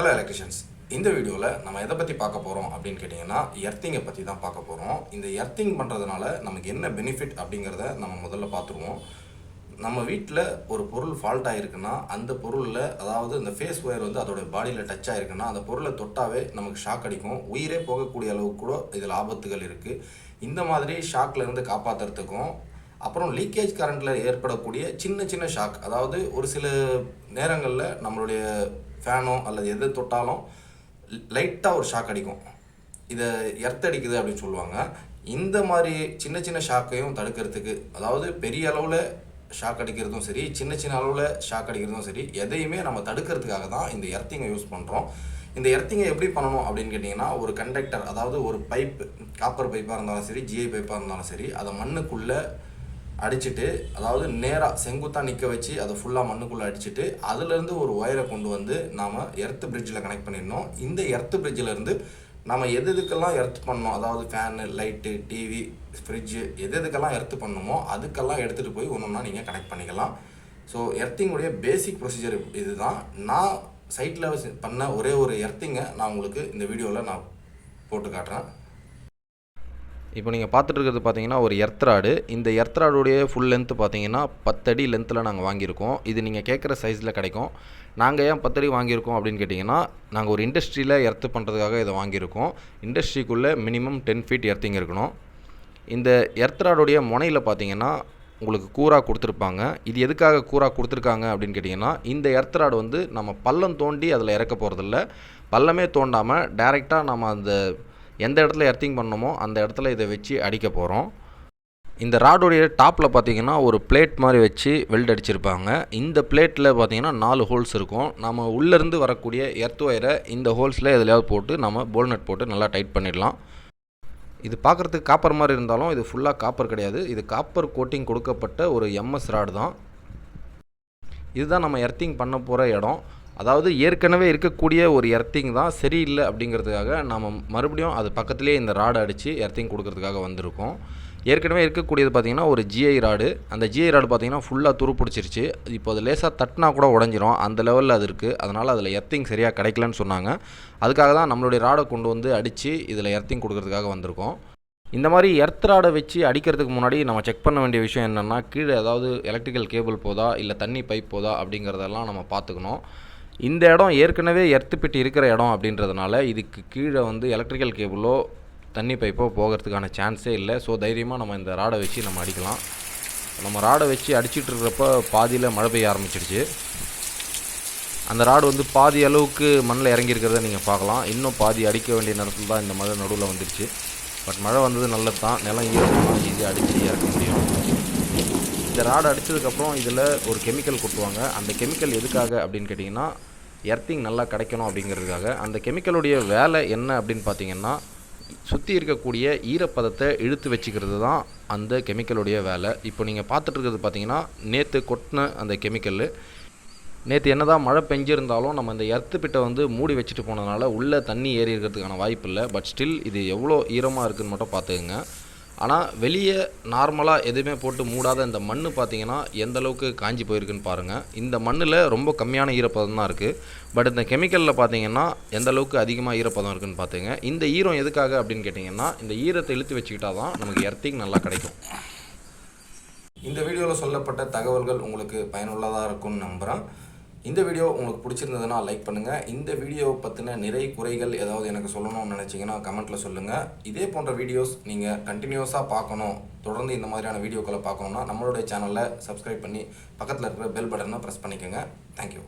Hello electricians இந்த வீடியோவில் நம்ம எதை பற்றி பார்க்க போகிறோம் அப்படின்னு கேட்டிங்கன்னா எர்த்திங்கை பற்றி தான் பார்க்க போகிறோம் இந்த எர்த்திங் பண்ணுறதுனால நமக்கு என்ன பெனிஃபிட் அப்படிங்கிறத நம்ம முதல்ல பார்த்துருவோம். நம்ம வீட்டில் ஒரு பொருள் ஃபால்ட் ஆகிருக்குன்னா அந்த பொருளில் அதாவது இந்த ஃபேஸ் ஒயர் வந்து அதோட பாடியில் டச் ஆகிருக்குன்னா அந்த பொருளை தொட்டாவே நமக்கு ஷாக் அடிக்கும். உயிரே போகக்கூடிய அளவுக்கு கூட இதில் ஆபத்துகள் இருக்குது இந்த மாதிரி ஷாக்லேருந்து காப்பாற்றுறதுக்கும் அப்புறம் லீக்கேஜ் கரண்ட்டில் ஏற்படக்கூடிய சின்ன சின்ன ஷாக் அதாவது ஒரு சில நேரங்களில் நம்மளுடைய ஃபேனோ அல்லது எது தொட்டாலும் லைட்டாக ஒரு ஷாக் அடிக்கும். இதை எர்த் அடிக்குது அப்படின்னு சொல்லுவாங்க. இந்த மாதிரி சின்ன சின்ன ஷாக்கையும் தடுக்கிறதுக்கு அதாவது பெரிய அளவில் ஷாக் அடிக்கிறதும் சரி சின்ன சின்ன அளவில் ஷாக் அடிக்கிறதும் சரி எதையுமே நம்ம தடுக்கிறதுக்காக தான் இந்த எர்த்திங்கை யூஸ் பண்ணுறோம் இந்த எர்த்திங்கை எப்படி பண்ணணும் அப்படின்னு கேட்டிங்கன்னா ஒரு கண்டக்டர் அதாவது ஒரு பைப் காப்பர் பைப்பாக இருந்தாலும் சரி ஜிஐ பைப்பாக இருந்தாலும் சரி அதை மண்ணுக்குள்ளே அடிச்சுட்டு அதாவது நேராக செங்குத்தாக நிற்க வச்சு அதை ஃபுல்லாக மண்ணுக்குள்ளே அடிச்சுட்டு அதுலேருந்து ஒரு ஒயரை கொண்டு வந்து நாம் எர்த்து பிரிட்ஜில் கனெக்ட் பண்ணிடணும். இந்த எர்த்து பிரிட்ஜிலேருந்து நம்ம எது எதுக்கெல்லாம் எர்த் பண்ணோம் அதாவது ஃபேனு லைட்டு டிவி ஃப்ரிட்ஜு எது எதுக்கெல்லாம் எர்த்து பண்ணணுமோ அதுக்கெல்லாம் எடுத்துகிட்டு போய் ஒன்று ஒன்றா நீங்கள் கனெக்ட் பண்ணிக்கலாம். ஸோ எர்த்திங்குடைய பேசிக் ப்ரொசீஜர் இதுதான். நான் சைட்டில் பண்ண ஒரே ஒரு எர்த்திங்கை நான் உங்களுக்கு இந்த வீடியோவில் நான் போட்டு காட்டுறேன். இப்போ நீங்கள் பார்த்துட்ருக்கிறது பார்த்தீங்கன்னா ஒரு எர்த்ராடு. இந்த எர்த்ராடுடைய ஃபுல் லென்த்து பார்த்தீங்கன்னா பத்தடி லென்த்தில் நாங்கள் வாங்கியிருக்கோம். இது நீங்கள் கேட்குற சைஸில் கிடைக்கும். நாங்கள் ஏன் பத்தடி வாங்கியிருக்கோம் அப்படின்னு கேட்டிங்கன்னா நாங்கள் ஒரு இண்டஸ்ட்ரியில் எர்த்து பண்ணுறதுக்காக இதை வாங்கியிருக்கோம். இண்டஸ்ட்ரிக்குள்ளே மினிமம் டென் ஃபீட் எர்த்திங் இருக்கணும். இந்த எர்த்ராடுடைய முனையில் பார்த்தீங்கன்னா உங்களுக்கு கூரா கொடுத்துருப்பாங்க. இது எதுக்காக கூரா கொடுத்துருக்காங்க அப்படின்னு கேட்டிங்கன்னா இந்த எர்த்ராடு வந்து நம்ம பள்ளம் தோண்டி அதில் இறக்க போகிறதில்ல பள்ளமே தோண்டாமல் டைரெக்டாக நம்ம அந்த எந்த இடத்துல எர்த்திங் பண்ணணுமோ அந்த இடத்துல இதை வச்சு அடிக்க போகிறோம் இந்த ராடுடைய டாப்பில் பார்த்தீங்கன்னா ஒரு பிளேட் மாதிரி வச்சு வெல்ட் அடிச்சிருப்பாங்க. இந்த பிளேட்டில் பார்த்தீங்கன்னா நாலு ஹோல்ஸ் இருக்கும். நம்ம உள்ளேருந்து வரக்கூடிய எர்த் ஒயரை இந்த ஹோல்ஸில் எதுலையாவது போட்டு நம்ம போல்நட் போட்டு நல்லா டைட் பண்ணிடலாம். இது பார்க்குறதுக்கு காப்பர் மாதிரி இருந்தாலும் இது ஃபுல்லாக காப்பர் கிடையாது. இது காப்பர் கோட்டிங் கொடுக்கப்பட்ட ஒரு எம்எஸ் ராடு தான். இதுதான் நம்ம எர்த்திங் பண்ண போகிற இடம். அதாவது ஏற்கனவே இருக்கக்கூடிய ஒரு எர்த்திங் தான் சரியில்லை அப்படிங்கிறதுக்காக நம்ம மறுபடியும் அது பக்கத்துலேயே இந்த ராடை அடித்து எர்த்திங் கொடுக்கறதுக்காக வந்திருக்கோம். ஏற்கனவே இருக்கக்கூடியது பார்த்திங்கன்னா ஒரு ஜிஐ ராடு அந்த ஜிஐ ராடு பார்த்திங்கன்னா ஃபுல்லாக துரு பிடிச்சிருச்சு. இப்போ அது லேசாக தட்டினா கூட உடஞ்சிரும். அந்த லெவலில் அது இருக்குது அதனால் அதில் எர்த்திங் சரியாக கிடைக்கலன்னு சொன்னாங்க. அதுக்காக தான் நம்மளுடைய ராடை கொண்டு வந்து அடித்து இதில் எர்த்திங் கொடுக்கறதுக்காக வந்திருக்கோம். இந்த மாதிரி எர்த் ராடை வச்சு அடிக்கிறதுக்கு முன்னாடி நம்ம செக் பண்ண வேண்டிய விஷயம் என்னென்னா கீழே ஏதாவது எலக்ட்ரிக்கல் கேபிள் போதா இல்லை தண்ணி பைப் போதா அப்படிங்கிறதெல்லாம் நம்ம பார்த்துக்கணும். இந்த இடம் ஏற்கனவே எர்த்து இருக்கிற இடம் அப்படின்றதுனால இதுக்கு கீழே வந்து எலக்ட்ரிக்கல் கேபிளோ தண்ணி பைப்போ போகிறதுக்கான சான்ஸே இல்லை. ஸோ தைரியமாக நம்ம இந்த ராடை வச்சு நம்ம அடிக்கலாம். நம்ம ராடை வச்சு அடிச்சிட்டு இருக்கிறப்ப பாதியில் மழை பெய்ய ஆரம்பிச்சிடுச்சு. அந்த ராடு வந்து பாதி அளவுக்கு மண்ணில் இறங்கியிருக்கிறத நீங்கள் பார்க்கலாம். இன்னும் பாதி அடிக்க வேண்டிய நேரத்தில் தான் இந்த மழை நடுவில் வந்துடுச்சு. பட் மழை வந்தது நல்லது தான் நிலம் ஈரமாக ஈஸியாக அடித்து இறக்க முடியும். இந்த ராடு அடித்ததுக்கப்புறம் இதில் ஒரு கெமிக்கல் கொட்டுவாங்க. அந்த கெமிக்கல் எதுக்காக அப்படின்னு கேட்டிங்கன்னா எர்த்திங் நல்லா கிடைக்கணும் அப்படிங்கிறதுக்காக அந்த கெமிக்கலுடைய வேலை என்ன அப்படின்னு பார்த்தீங்கன்னா சுற்றி இருக்கக்கூடிய ஈரப்பதத்தை இழுத்து வச்சுக்கிறது தான் அந்த கெமிக்கலுடைய வேலை. இப்போ நீங்கள் பார்த்துட்டு இருக்கிறது பார்த்தீங்கன்னா நேற்று கொட்டின அந்த கெமிக்கல் நேற்று என்ன தான் மழை பெஞ்சிருந்தாலும் நம்ம இந்த எர்த்து பிட்டை வந்து மூடி வச்சுட்டு போனதுனால உள்ளே தண்ணி ஏறி இருக்கிறதுக்கான வாய்ப்பு இல்லை. பட் ஸ்டில் இது எவ்வளோ ஈரமாக இருக்குதுன்னு மட்டும் பார்த்துக்குங்க. ஆனால் வெளியே நார்மலாக எதுவுமே போட்டு மூடாத இந்த மண் பார்த்தீங்கன்னா எந்த அளவுக்கு காஞ்சி போயிருக்குன்னு பாருங்கள் இந்த மண்ணில் ரொம்ப கம்மியான ஈரப்பதம் தான் இருக்குது பட் இந்த கெமிக்கலில் பார்த்தீங்கன்னா எந்த அளவுக்கு அதிகமாக ஈரப்பதம் இருக்குன்னு பார்த்துங்க இந்த ஈரம் எதுக்காக அப்படின்னு கேட்டிங்கன்னா இந்த ஈரத்தை இழுத்து வச்சுக்கிட்டா தான் நமக்கு எர்த்திங் நல்லா கிடைக்கும். இந்த வீடியோவில் சொல்லப்பட்ட தகவல்கள் உங்களுக்கு பயனுள்ளதாக இருக்கும்னு நம்புகிறேன் இந்த வீடியோ உங்களுக்கு பிடிச்சிருந்ததுன்னா லைக் பண்ணுங்கள் இந்த வீடியோவை பற்றின நிறை குறைகள் ஏதாவது எனக்கு சொல்லணும்னு நினச்சிங்கன்னா கமெண்ட்டில் சொல்லுங்கள் இதே போன்ற வீடியோஸ் நீங்கள் கண்டினியூஸாக பார்க்கணும். தொடர்ந்து இந்த மாதிரியான வீடியோக்களை பார்க்கணுன்னா நம்மளுடைய சேனலை சப்ஸ்கிரைப் பண்ணி பக்கத்தில் இருக்கிற பெல் பட்டனை ப்ரெஸ் பண்ணிக்கோங்க. தேங்க்யூ